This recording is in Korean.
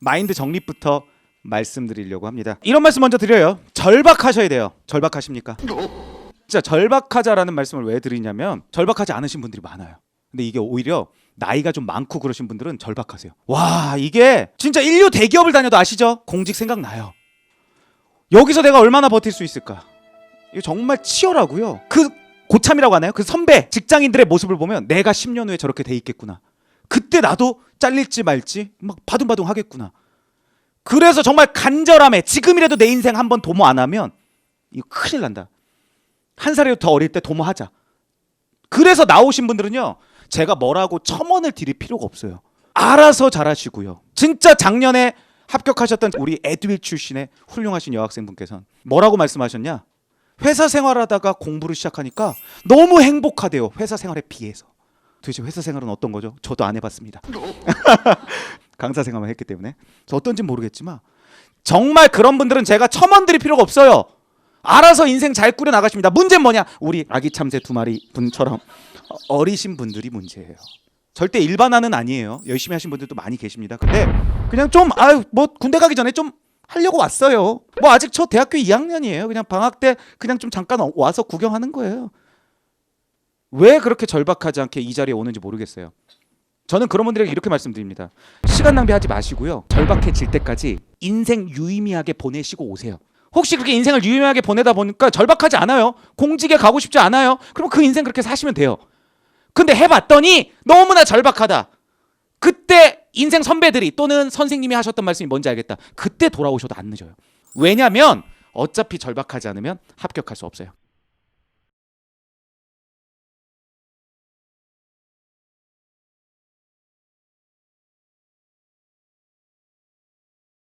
마인드 정립부터 말씀드리려고 합니다. 이런 말씀 먼저 드려요. 절박하셔야 돼요. 절박하십니까? 진짜 절박하자라는 말씀을 왜 드리냐면 절박하지 않으신 분들이 많아요. 근데 이게 오히려 나이가 좀 많고 그러신 분들은 절박하세요. 와 이게 진짜 인류 대기업을 다녀도 아시죠? 공직 생각나요. 여기서 내가 얼마나 버틸 수 있을까? 이거 정말 치열하고요. 그 고참이라고 하나요? 그 선배 직장인들의 모습을 보면 내가 10년 후에 저렇게 돼 있겠구나. 그때 나도 잘릴지 말지 막 바둥바둥 하겠구나. 그래서 정말 간절함에 지금이라도 내 인생 한번 도모 안 하면 이거 큰일 난다. 한 살이라도 더 어릴 때 도모하자. 그래서 나오신 분들은요. 제가 뭐라고 첨언을 드릴 필요가 없어요. 알아서 잘하시고요. 진짜 작년에 합격하셨던 우리 에듀윌 출신의 훌륭하신 여학생분께서는 뭐라고 말씀하셨냐? 회사 생활하다가 공부를 시작하니까 너무 행복하대요. 회사 생활에 비해서. 도대체 회사 생활은 어떤 거죠? 저도 안 해봤습니다. 강사 생활만 했기 때문에 저 어떤지 모르겠지만 정말 그런 분들은 제가 첨언 드릴 필요가 없어요. 알아서 인생 잘 꾸려 나가십니다. 문제는 뭐냐? 우리 아기 참새 두 마리 분처럼 어리신 분들이 문제예요. 절대 일반화는 아니에요. 열심히 하신 분들도 많이 계십니다. 근데 그냥 좀 아유 뭐 군대 가기 전에 좀 하려고 왔어요. 뭐 아직 저 대학교 2학년이에요. 그냥 방학 때 그냥 좀 잠깐 어- 와서 구경하는 거예요. 왜 그렇게 절박하지 않게 이 자리에 오는지 모르겠어요. 저는 그런 분들에게 이렇게 말씀드립니다. 시간 낭비하지 마시고요. 절박해질 때까지 인생 유의미하게 보내시고 오세요. 혹시 그렇게 인생을 유의미하게 보내다 보니까 절박하지 않아요. 공직에 가고 싶지 않아요. 그럼 그 인생 그렇게 사시면 돼요. 근데 해봤더니 너무나 절박하다. 그때 인생 선배들이 또는 선생님이 하셨던 말씀이 뭔지 알겠다. 그때 돌아오셔도 안 늦어요. 왜냐면 어차피 절박하지 않으면 합격할 수 없어요.